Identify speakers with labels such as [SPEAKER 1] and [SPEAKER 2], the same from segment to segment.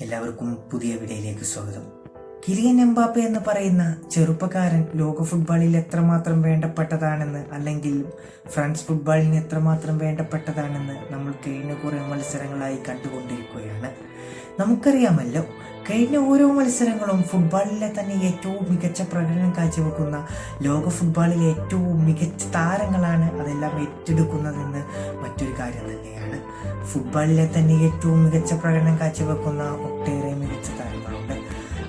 [SPEAKER 1] എല്ലാവർക്കും പുതിയ വീഡിയോയിലേക്ക് സ്വാഗതം. കിലിയൻ എംബാപ്പെ എന്ന് പറയുന്ന ചെറുപ്പക്കാരൻ ലോക ഫുട്ബോളിൽ എത്രമാത്രം വേണ്ടപ്പെട്ടതാണെന്ന് അല്ലെങ്കിൽ ഫ്രാൻസ് ഫുട്ബോളിന് എത്രമാത്രം വേണ്ടപ്പെട്ടതാണെന്ന് നമ്മൾ കഴിഞ്ഞ കുറേ മത്സരങ്ങളായി കണ്ടുകൊണ്ടിരിക്കുകയാണ്. നമുക്കറിയാമല്ലോ കഴിഞ്ഞ ഓരോ മത്സരങ്ങളും ഫുട്ബോളിലെ തന്നെ ഏറ്റവും മികച്ച പ്രകടനം കാഴ്ചവെക്കുന്ന ലോക ഫുട്ബോളിലെ ഏറ്റവും മികച്ച താരങ്ങളാണ് അതെല്ലാം ഏറ്റെടുക്കുന്നതെന്ന് മറ്റൊരു കാര്യം തന്നെയാണ്. ഫുട്ബോളിലെ തന്നെ ഏറ്റവും മികച്ച പ്രകടനം കാഴ്ചവെക്കുന്ന ഒട്ടേറെ മികച്ച താരങ്ങളുണ്ട്.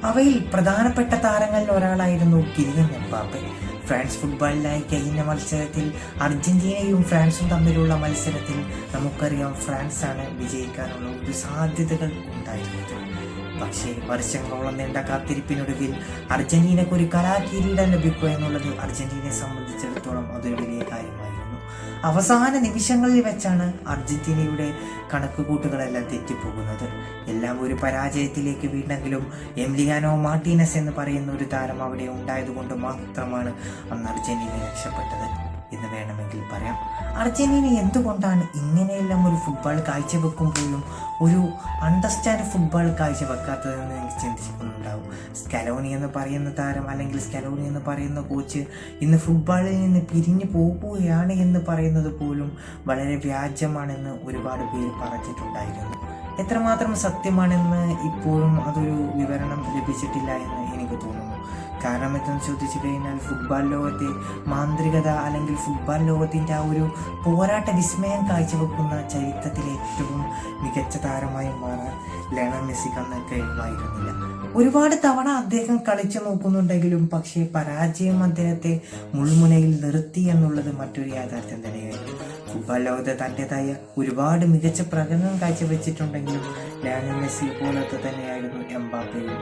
[SPEAKER 1] അവയിൽ പ്രധാനപ്പെട്ട താരങ്ങളിൽ ഒരാളായിരുന്നു കിലിയൻ എംബാപ്പെ. ഫ്രാൻസ് ഫുട്ബോളിലായി കഴിഞ്ഞ മത്സരത്തിൽ അർജന്റീനയും ഫ്രാൻസും തമ്മിലുള്ള മത്സരത്തിൽ നമുക്കറിയാം ഫ്രാൻസാണ് വിജയിക്കാനുള്ള ഒരു സാധ്യതകൾ ഉണ്ടായിരുന്നത്. പക്ഷേ വർഷങ്ങളോളം നീണ്ട കാത്തിരിപ്പിനൊടുവിൽ അർജന്റീനക്ക് ഒരു കലാകിരീടം ലഭിക്കുക എന്നുള്ളത് അർജന്റീനയെ സംബന്ധിച്ചിടത്തോളം അതൊരു വലിയ കാര്യമായിരുന്നു. അവസാന നിമിഷങ്ങളിൽ വെച്ചാണ് അർജന്റീനയുടെ കണക്കുകൂട്ടുകളെല്ലാം തെറ്റിപ്പോകുന്നത്. എല്ലാം ഒരു പരാജയത്തിലേക്ക് വീണെങ്കിലും എംലിയാനോ മാർട്ടീനസ് എന്ന് പറയുന്ന ഒരു താരം അവിടെ ഉണ്ടായതുകൊണ്ട് മാത്രമാണ് അന്ന് അർജന്റീന രക്ഷപ്പെട്ടത്. എന്ന് വേണമെങ്കിൽ പറയാം. അർജന്റീന എന്തുകൊണ്ടാണ് ഇങ്ങനെയെല്ലാം ഒരു ഫുട്ബോൾ കാഴ്ചവെക്കുമ്പോഴും ഒരു അണ്ടർസ്റ്റാൻഡ് ഫുട്ബോൾ കാഴ്ചവെക്കാത്തതെന്ന് എനിക്ക് ചിന്തിക്കുന്നുണ്ടാവും സ്കലോണി എന്ന് പറയുന്ന താരം അല്ലെങ്കിൽ സ്കലോണി എന്ന് പറയുന്ന കോച്ച് ഇന്ന് ഫുട്ബോളിൽ നിന്ന് പിരിഞ്ഞു പോകുകയാണ് എന്ന് പറയുന്നത് പോലും വളരെ വ്യാജമാണെന്ന് ഒരുപാട് പേര് പറഞ്ഞിട്ടുണ്ടായിരുന്നു. എത്രമാത്രം സത്യമാണെന്ന് ഇപ്പോഴും അതൊരു വിവരണം ലഭിച്ചിട്ടില്ല എന്ന് എനിക്ക് തോന്നുന്നു. കാരണം എന്തെന്ന് ചോദിച്ചു കഴിഞ്ഞാൽ ഫുട്ബോൾ ലോകത്തെ മാന്ത്രികത അല്ലെങ്കിൽ ഫുട്ബോൾ ലോകത്തിന്റെ ആ ഒരു പോരാട്ട വിസ്മയം കാഴ്ചവെക്കുന്ന ചരിത്രത്തിലെ ഏറ്റവും മികച്ച താരമായി മാറാൻ ലയണൽ മെസ്സിക്ക് അന്ന് കഴിയുമായിരുന്നില്ല ഒരുപാട് തവണ അദ്ദേഹം കളിച്ചു നോക്കുന്നുണ്ടെങ്കിലും പക്ഷേ പരാജയം അദ്ദേഹത്തെ മുൾമുനയിൽ നിർത്തി എന്നുള്ളത് മറ്റൊരു യാഥാർത്ഥ്യം തന്നെയായിരുന്നു ഫുട്ബോൾ ലോകത്ത് തന്റെതായ ഒരുപാട് മികച്ച പ്രകടനം കാഴ്ചവെച്ചിട്ടുണ്ടെങ്കിലും ലയണൽ മെസ്സി പോലത്തെ തന്നെയായിരുന്നു എംബാപ്പയും.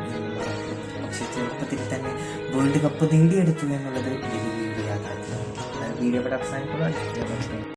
[SPEAKER 1] പക്ഷേ ചെറുപ്പത്തിൽ തന്നെ വേൾഡ് കപ്പ് നേടിയെടുത്തു എന്നുള്ളത് വലിയ യാഥാർത്ഥ്യമാണ്. വീഡിയോ ഇവിടെ അവസാനിക്കുക